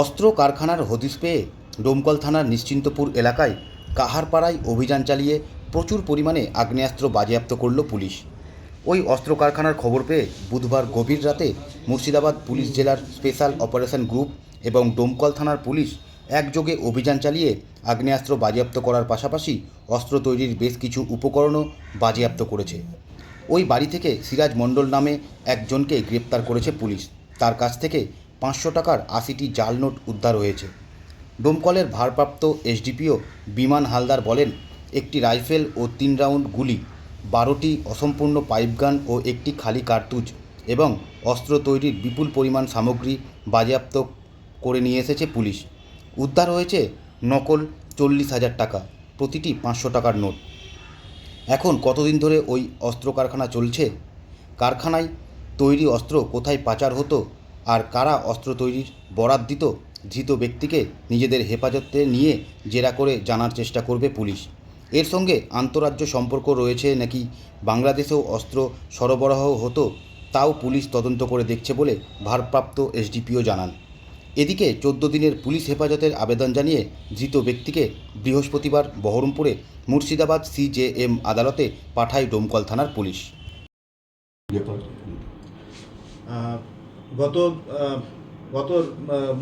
অস্ত্র কারখানার হদিশ পেয়ে ডোমকল থানার নিশ্চিন্তপুর এলাকায় কাহারপাড়ায় অভিযান চালিয়ে প্রচুর পরিমাণে আগ্নেয়াস্ত্র বাজেয়াপ্ত করল পুলিশ। ওই অস্ত্র কারখানার খবর পেয়ে বুধবার গভীর রাতে মুর্শিদাবাদ পুলিশ জেলার স্পেশাল অপারেশন গ্রুপ এবং ডোমকল থানার পুলিশ একযোগে অভিযান চালিয়ে আগ্নেয়াস্ত্র বাজেয়াপ্ত করার পাশাপাশি অস্ত্র তৈরির বেশ কিছু উপকরণও বাজেয়াপ্ত করেছে। ওই বাড়ি থেকে সিরাজ মণ্ডল নামে একজনকে গ্রেপ্তার করেছে পুলিশ। তার কাছ থেকে পাঁচশো টাকার আশিটি জাল নোট উদ্ধার হয়েছে। ডোমকলের ভারপ্রাপ্ত এসডিপিও বিমান হালদার বলেন, একটি রাইফেল ও তিন রাউন্ড গুলি, বারোটি অসম্পূর্ণ পাইপগান ও একটি খালি কার্তুজ এবং অস্ত্র তৈরির বিপুল পরিমাণ সামগ্রী বাজেয়াপ্ত করে নিয়ে এসেছে পুলিশ। উদ্ধার হয়েছে নকল চল্লিশ হাজার টাকা, প্রতিটি পাঁচশো টাকার নোট। এখন কতদিন ধরে ওই অস্ত্র কারখানা চলছে? কারখানায় তৈরি অস্ত্র কোথায় পাচার হতো? আর কারা অস্ত্র তৈরির বরাত দিত ধৃত ব্যক্তিকে নিজেদের হেফাজতে নিয়ে জেরা করে জানার চেষ্টা করবে পুলিশ। এর সঙ্গে আন্তরাজ্য সম্পর্ক রয়েছে নাকি বাংলাদেশেও অস্ত্র সরবরাহ হতো তাও পুলিশ তদন্ত করে দেখছে বলে ভারপ্রাপ্ত এসডিপিও জানান। এদিকে চোদ্দ দিনের পুলিশ হেফাজতের আবেদন জানিয়ে ধৃত ব্যক্তিকে বৃহস্পতিবার বহরমপুরে মুর্শিদাবাদ সিজেএম আদালতে পাঠায় ডোমকল থানার পুলিশ। গত গত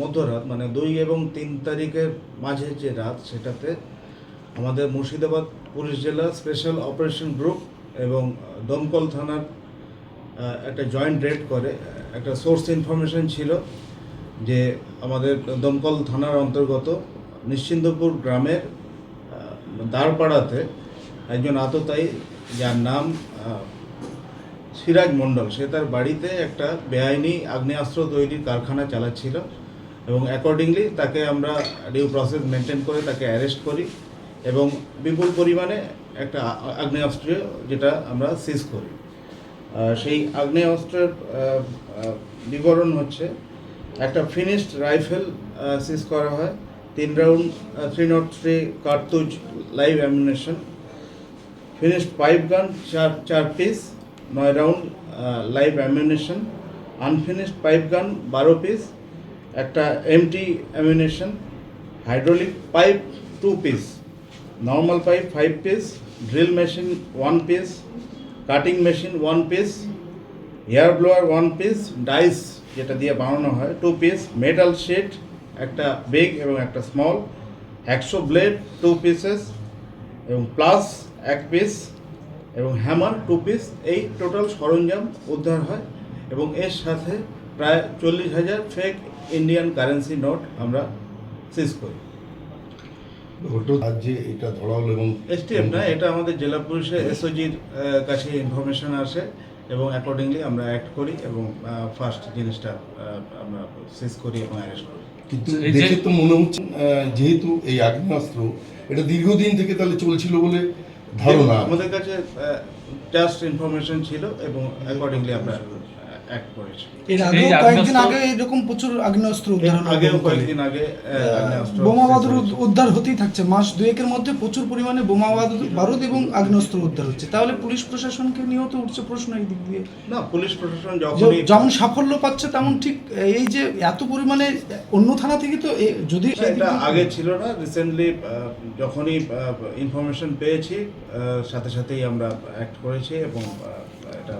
মধ্যরাত মানে দুই এবং তিন তারিখের মাঝে যে রাত, সেটাতে আমাদের মুর্শিদাবাদ পুলিশ জেলা স্পেশাল অপারেশন গ্রুপ এবং দমকল থানার একটা জয়েন্ট রেড করে, একটা সোর্স ইনফরমেশন ছিল যে আমাদের দমকল থানার অন্তর্গত নিশ্চিন্দপুর গ্রামের দাঁড়পাড়াতে একজন আততায়ী, যার নাম সিরাজ মণ্ডল, সে তার বাড়িতে একটা বেআইনি আগ্নেয়াস্ত্র তৈরির কারখানা চালাচ্ছিল এবং অ্যাকর্ডিংলি তাকে আমরা ডিউ প্রসেস মেনটেন করে তাকে অ্যারেস্ট করি এবং বিপুল পরিমাণে একটা আগ্নেয়াস্ত্র যেটা আমরা সিজ করি। সেই আগ্নেয়াস্ত্রের বিবরণ হচ্ছে একটা ফিনিশড রাইফেল সিজ করা হয়, তিন round three not three কার্তুজ live ammunition finished pipe gun চার চার পিস নয় round live ammunition unfinished pipe gun বারো পিস একটা empty ammunition hydraulic pipe two piece normal pipe five piece drill machine one piece cutting machine one piece hair blower one piece dies যেটা দিয়ে বানানো হয় two piece metal sheet একটা big এবং একটা small একশো ব্লেড টু পিসেস এবং plus এক পিস এবং হ্যামার টু পিস এই টোটাল সরঞ্জাম উদ্ধার হয় এবং এর সাথে প্রায় চল্লিশ হাজার ফেক ইন্ডিয়ান কারেন্সি নোট আমরা সিজ করি। যে এটা ধরা হলো এবং এসটিএফ না এটা আমাদের জেলা পুলিশের এসওজির কাছে ইনফরমেশন আসে এবং অ্যাকর্ডিংলি আমরা অ্যাক্ট করি এবং ফার্স্ট জিনিসটা আমরা সিজ করি এবং অ্যারেস্ট করি। কিন্তু দেখে তো মনে হচ্ছে যেহেতু এই আগ্নেয়াস্ত্র এটা দীর্ঘদিন থেকে তাহলে চলছিল বলে ধারণা। আমাদের কাছে জাস্ট ইনফরমেশন ছিল এবং অ্যাকর্ডিংলি আমরা অ্যাক্ট করেছি এর এই আগেও কয়েকদিন আগে এরকম প্রচুর আগ্নেয়াস্ত্র উদ্ধার আগেও কয়েকদিন আগে বোমা বারুদ উদ্ধার হতেই থাকছে। মাস দুয়েকের মধ্যে প্রচুর পরিমাণে বোমা বারুদ- বারুদ এবং আগ্নেয়াস্ত্র উদ্ধার হচ্ছে। তাহলে পুলিশ প্রশাসনকে নিয়েও তো উঠছে প্রশ্ন এই দিক দিয়ে। না পুলিশ প্রশাসন যে- যখনই যেমন সাফল্য পাচ্ছে তেমন ঠিক এই যে এত পরিমাণে অন্য থানা থেকে তো যদি এটা আগে ছিল না। রিসেন্টলি যখনই ইনফরমেশন পেয়েছি আহ, সাথে সাথেই আমরা অ্যাক্ট করেছি এবং এটা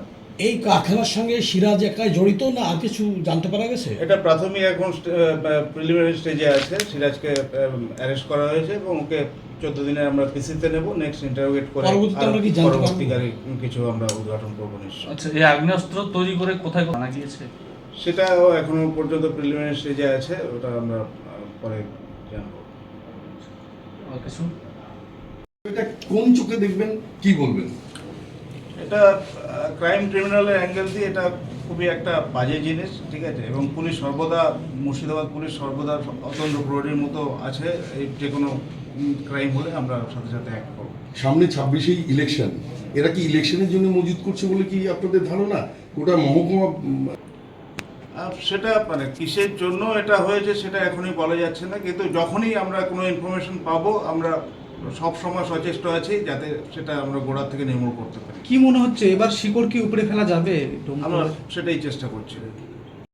এই কারখানার সঙ্গে সিরাজ একাই জড়িত না আর কিছু জানতে পারা গেছে? এটা প্রাথমিক এখন প্রিলিমিনারি স্টেজে আছে। সিরাজকে অ্যারেস্ট করা হয়েছে এবং ওকে চোদ্দ দিনে আমরা পিসিতে নেব। নেক্সট ইন্টারোগেট করে পরবর্তীতে আমরা কি জানতে পরবর্তীকালে কিছু আমরা উদ্ঘাটন করব নিশ্চয় আচ্ছা এই আগ্নেয়াস্ত্র তৈরি করে কোথায় জানা গিয়েছে? সেটাও এখনও পর্যন্ত প্রিলিমিনারি স্টেজে আছে। ওটা আমরা পরে জানব। আর কিছু এটা কোন চোখে দেখবেন? কি বলবেন? এটা ক্রাইম ক্রিমিনালের অ্যাঙ্গেল দিয়ে এটা খুবই একটা বাজে জিনিস ঠিক আছে? এবং পুলিশ সর্বদা মুর্শিদাবাদ পুলিশ সর্বদা অতন্ত্র প্রহরীর মতো আছে এই যে কোনো ক্রাইম হলে আমরা সাথে সাথে অ্যাক্ট করব। সামনে ছাব্বিশেই ইলেকশন এরা কি ইলেকশনের জন্য মজুদ করছে বলে কি আপনাদের ধারণা? গোটা মহকুমা সেটা মানে কিসের জন্য এটা হয়েছে সেটা এখনই বলা যাচ্ছে না কিন্তু যখনই আমরা কোনো ইনফরমেশন পাবো আমরা সব সময় সচেষ্ট আছি যাতে সেটা আমরা গোড়া থেকে নির্মূল করতে পারি। কি মনে হচ্ছে? এবার শিকড় কি উপরে ফেলা যাবে? আমরা সেটাই চেষ্টা করছি।